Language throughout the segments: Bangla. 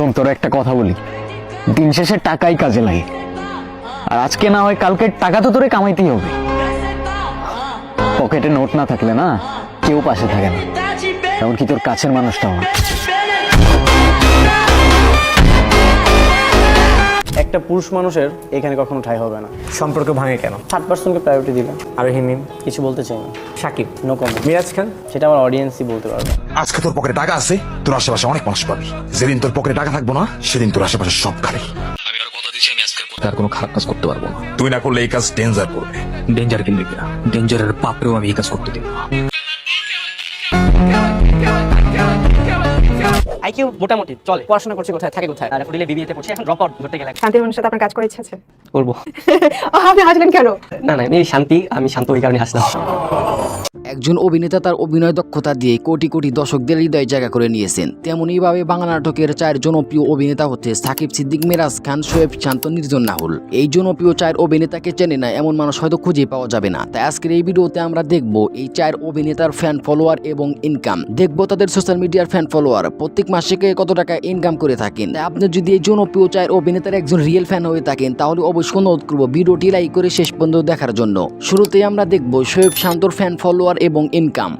শোন, তোর একটা কথা বলি। দিন শেষে টাকাই কাজে লাগে। আর আজকে না হয় কালকে টাকা তো তোরে কামাইতেই হবে। পকেটে নোট না থাকলে না কেউ পাশে থাকে না। এমনকি তোর কাছের মানুষটাও না। একটা পুরুষ মানুষের এখানে কখনো ঠাই হবে না। সম্পর্ক ভাঙে কেন? থার্ড পার্সনকে প্রায়োরিটি দিলাম আর হিমিম কিছু বলতে চাই না। Shakib? No comment Miraz Khan? সেটা আমার অডিয়েন্সই বলতে পারবে। আজকে তোর পকেটে টাকা আছে তোর আশেপাশে অনেক মানুষ পাবি। যেদিন তোর পকেটে টাকা থাকব না সেদিন তোর আশেপাশে সব খালি আমি আরও কথা দিচ্ছি আমি আজকের পর আর কোনো খারাপ কাজ করতে পারব না। তুই না করলে এই কাজ ডেঞ্জার করবে। ডেঞ্জার কিন্তু কিনা ডেঞ্জারের পাপড়েও আমি এই কাজ করতে দিব আইকিউ মোটামুটি চলে। পড়াশোনা করছে কোথায় থাকে কোথায়? আর দিলে বিবিএতে পড়ছে এখন ড্রপ আউট করতে গেলে। শান্তির মানুষের সাথে আপনার কাজ করার ইচ্ছা আছে? করব। আপনি হাসলেন কেন? না না এই শান্তি আমি শান্ত ওই কারণে হাসলাম। একজন অভিনেতা তার অভিনয় দক্ষতা দিয়ে কোটি কোটি দর্শকদের হৃদয় জায়গা করে নিয়েছেন। তেমনইভাবে বাংলা নাটকের চার জনপ্রিয় অভিনেতা হচ্ছে সাকিব সিদ্দিক, মিরাজ খান, শোয়েব শান্ত, নির্জন নাহুল এই জনপ্রিয় চার অভিনেতাকে চেনে না এমন মানুষ হয়তো খুঁজে পাওয়া যাবে না। তাই আজকের এই ভিডিওতে আমরা দেখব এই চার অভিনেতার ফ্যান ফলোয়ার এবং ইনকাম দেখব তাদের সোশ্যাল মিডিয়ার ফ্যান ফলোয়ার প্রত্যেক মাসে কত টাকা ইনকাম করে থাকেন। তাই আপনি যদি এই জনপ্রিয় চার অভিনেতার একজন রিয়েল ফ্যান হয়ে থাকেন, তাহলে অবশ্যই অনুরোধ করব ভিডিওটি লাইক করে শেষ পর্যন্ত দেখার জন্য। শুরুতেই আমরা দেখব শোয়েব শান্তর ফ্যান ফলোয়ার এবং ইনকাম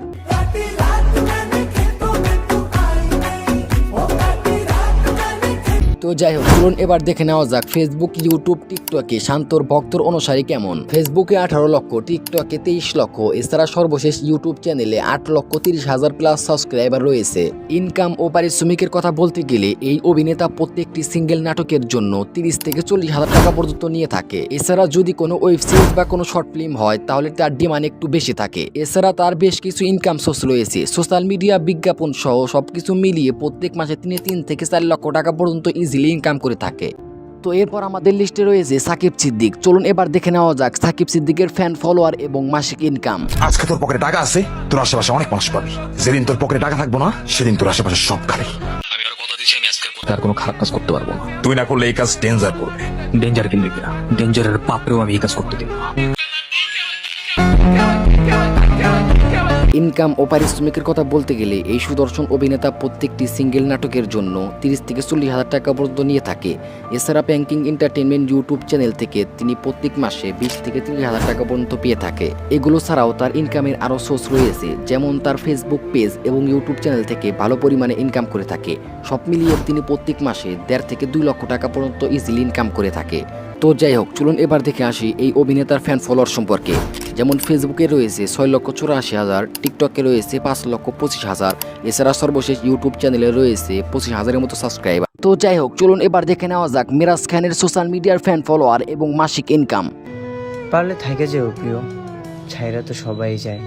যাই হোক, চলুন এবার দেখে নেওয়া যাক ফেসবুক ইউটিউব টিকটকে শান্তর ভক্তর অনুসারী কেমন? ফেসবুকে আঠারো লক্ষ টিকটকে তেইশ লক্ষ, এছাড়া সর্বশেষ ইউটিউব চ্যানেলে আট লক্ষ তিরিশ হাজার প্লাস সাবস্ক্রাইবার রয়েছে। ইনকাম ও পারিশ্রমিকের কথা বলতে গেলে এই অভিনেতা প্রত্যেকটি সিঙ্গেল নাটকের জন্য তিরিশ থেকে চল্লিশ হাজার টাকা পর্যন্ত নিয়ে থাকে। এছাড়া যদি কোনো ওয়েব সিরিজ বা কোনো শর্ট ফিল্ম হয়, তাহলে তার ডিমান্ড একটু বেশি থাকে। এছাড়া তার বেশ কিছু ইনকাম সোর্স রয়েছে। সোশ্যাল মিডিয়া বিজ্ঞাপন সহ সবকিছু মিলিয়ে প্রত্যেক মাসে তিনি তিন থেকে চার লক্ষ টাকা পর্যন্ত ইজিলি ইনকাম করে থাকে। তো এরপর আমাদের লিস্টে রয়েছে সাকিব সিদ্দিক। চলুন এবার দেখে নেওয়া যাক সাকিব সিদ্দিকের ফ্যান ফলোয়ার এবং মাসিক ইনকাম আজকে তোর পকেটে টাকা আছে তোর আশেপাশে অনেক মানুষ পাবি। যেদিন তোর পকেটে টাকা থাকব না সেদিন তোর আশেপাশে সব খালি আমি আরও কথা দিচ্ছি আমি আজকের পর আর কোনো খারাপ কাজ করতে পারব না। তুই না করলে এই কাজ ডেঞ্জার করবে। ডেঞ্জার কিন্তু কিনা? ডেঞ্জারের পাপড়েও আমি এই কাজ করতে দিব ইনকাম ও পারিশ্রমিকের কথা বলতে গেলে এই সুদর্শন অভিনেতা প্রত্যেকটি সিঙ্গেল নাটকের জন্য তিরিশ থেকে চল্লিশ হাজার টাকা পর্যন্ত নিয়ে থাকে। এছাড়া ব্যাংকিং এন্টারটেনমেন্ট ইউটিউব চ্যানেল থেকে তিনি প্রত্যেক মাসে বিশ থেকে তিরিশ হাজার টাকা পর্যন্ত পেয়ে থাকে। এগুলো ছাড়াও তার ইনকামের আরও সোর্স রয়েছে, যেমন তার ফেসবুক পেজ এবং ইউটিউব চ্যানেল থেকে ভালো পরিমাণে ইনকাম করে থাকে। সব মিলিয়ে তিনি প্রত্যেক মাসে দেড় থেকে দুই লক্ষ টাকা পর্যন্ত ইজিলি ইনকাম করে থাকে। তো যাই হোক, চলুন এবার দেখে আসি এই অভিনেতার ফ্যান ফলোয়ার সম্পর্কে। যেমন ফেসবুকে রয়েছে ছয় লক্ষ চুরাশি হাজার টিকটকে রয়েছে পাঁচ লক্ষ পঁচিশ হাজার, এছাড়া সর্বশেষ ইউটিউব চ্যানেলে রয়েছে পঁচিশ হাজারের মতো সাবস্ক্রাইবার তো যাই হোক, চলুন এবার দেখে নেওয়া যাক মিরাজ খানের সোশ্যাল মিডিয়ার ফ্যান ফলোয়ার এবং মাসিক ইনকাম পারলে থাকে যেও প্রিয়, ছাইরা তো সবাই যায়।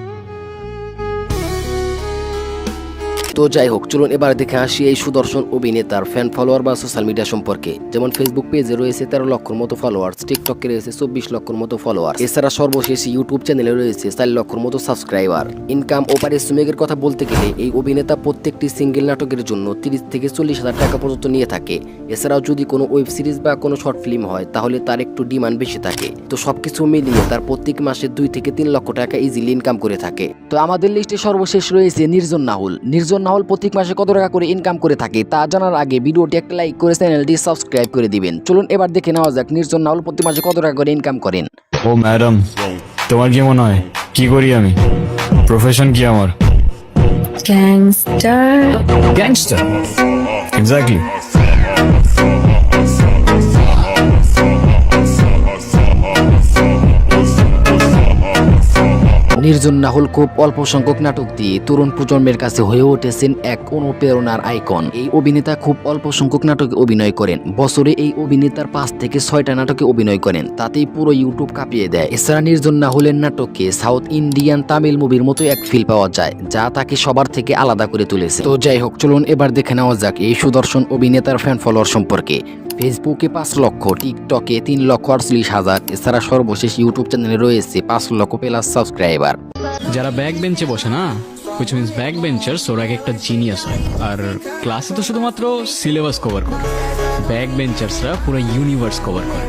তো যাই হোক, চলুন এবার দেখে আসি এই সুদর্শন অভিনেতার ফ্যান ফলোয়ার বা সোশ্যাল মিডিয়া সম্পর্কে। যেমন ফেসবুক পেজে রয়েছে তেরো লক্ষর মতো ফলোয়ার্স টিকটকে রয়েছে চব্বিশ লক্ষর মতো ফলোয়ার এছাড়া সর্বশেষ ইউটিউব চ্যানেলে রয়েছে চার লক্ষর মতো সাবস্ক্রাইবার ইনকাম ও পারিশ্রমিকের কথা বলতে গেলে, এই অভিনেতা প্রত্যেকটি সিঙ্গেল নাটকের জন্য তিরিশ থেকে চল্লিশ হাজার টাকা পর্যন্ত নিয়ে থাকে। এছাড়াও যদি কোনো ওয়েব সিরিজ বা কোনো শর্ট ফিল্ম হয়, তাহলে তার একটু ডিমান্ড বেশি থাকে। তো সবকিছু মিলিয়ে তার প্রত্যেক মাসে দুই থেকে তিন লক্ষ টাকা ইজিলি ইনকাম করে থাকে। তো আমাদের লিস্টে সর্বশেষ রয়েছে নির্জন নাহুল। নির্জন নাহুল প্রত্যেক মাসে কত টাকা করে ইনকাম করে থাকে তা জানার আগে ভিডিওটি একটা লাইক করে চ্যানেলটি সাবস্ক্রাইব করে দিবেন। চলুন এবার দেখে নেওয়া যাক নির্জন নাহল প্রতি মাসে কত টাকা করে ইনকাম করেন। ও ম্যাডাম তোমার কি মনে হয়? কি করি আমি? প্রফেশন কি আমার? গ্যাংস্টার গ্যাংস্টার এক্স্যাক্টলি নির্জন নাহুল খুব অল্প সংখ্যক নাটক দিয়ে তরুণ প্রজন্মের কাছে হয়ে উঠেছেন এক অনুপ্রেরণার আইকন। এই অভিনেতা খুব অল্প সংখ্যক নাটকে অভিনয় করেন। বছরে এই অভিনেতার পাঁচ থেকে ছয়টা নাটকে অভিনয় করেন। তাতেই পুরো ইউটিউব কাঁপিয়ে দেয়। এছাড়া নির্জন নাহুলের নাটকে সাউথ ইন্ডিয়ান তামিল মুভির মতো এক ফিল পাওয়া যায়, যা তাকে সবার থেকে আলাদা করে তুলেছে। তো যাই হোক, চলুন এবার দেখে নেওয়া যাক এই সুদর্শন অভিনেতার ফ্যান ফলোয়ার সম্পর্কে। ফেসবুকে পাঁচ লক্ষ, টিকটকে তিন লক্ষ আটচল্লিশ হাজার। এছাড়া সর্বশেষ ইউটিউব চ্যানেলে রয়েছে পাঁচ লক্ষ প্লাস সাবস্ক্রাইবার। যারা ব্যাক বেঞ্চে বসে না হুইচ মিনস ব্যাক বেঞ্চার্স, ওরা এক একটা জিনিয়াস হয়। আর ক্লাসে তো শুধুমাত্র সিলেবাস কভার করে। ব্যাক বেঞ্চার্সরা পুরো ইউনিভার্স কভার করে।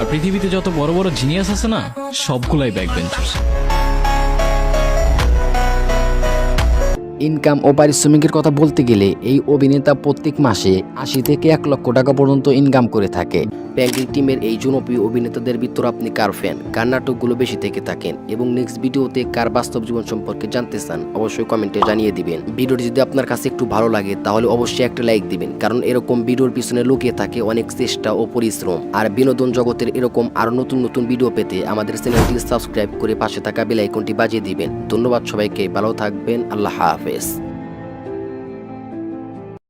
আর পৃথিবীতে যত বড় বড় জিনিয়াস আছে না, সবগুলাই ব্যাক বেঞ্চার্স। ইনকাম ও পারিশ্রমিকের কথা বলতে গেলে এই অভিনেতা প্রত্যেক মাসে আশি থেকে এক লক্ষ টাকা পর্যন্ত ইনকাম করে থাকে। ব্যাংকিং টিমের এই জনপ্রিয় অভিনেতাদের ভিতর আপনি কার ফ্যান কার নাটকগুলো বেশি থেকে থাকেন? এবং নেক্সট ভিডিওতে কার বাস্তব জীবন সম্পর্কে জানতে চান, অবশ্যই কমেন্টে জানিয়ে দিবেন। ভিডিওটি যদি আপনার কাছে একটু ভালো লাগে, তাহলে অবশ্যই একটা লাইক দিবেন। কারণ এরকম ভিডিওর পিছনে লুকিয়ে থাকে অনেক চেষ্টা ও পরিশ্রম। আর বিনোদন জগতের এরকম আরও নতুন নতুন ভিডিও পেতে আমাদের চ্যানেলটি সাবস্ক্রাইব করে পাশে থাকা বেল আইকনটি বাজিয়ে দিবেন। ধন্যবাদ সবাইকে, ভালো থাকবেন, আল্লাহ হাফেজ। Davis.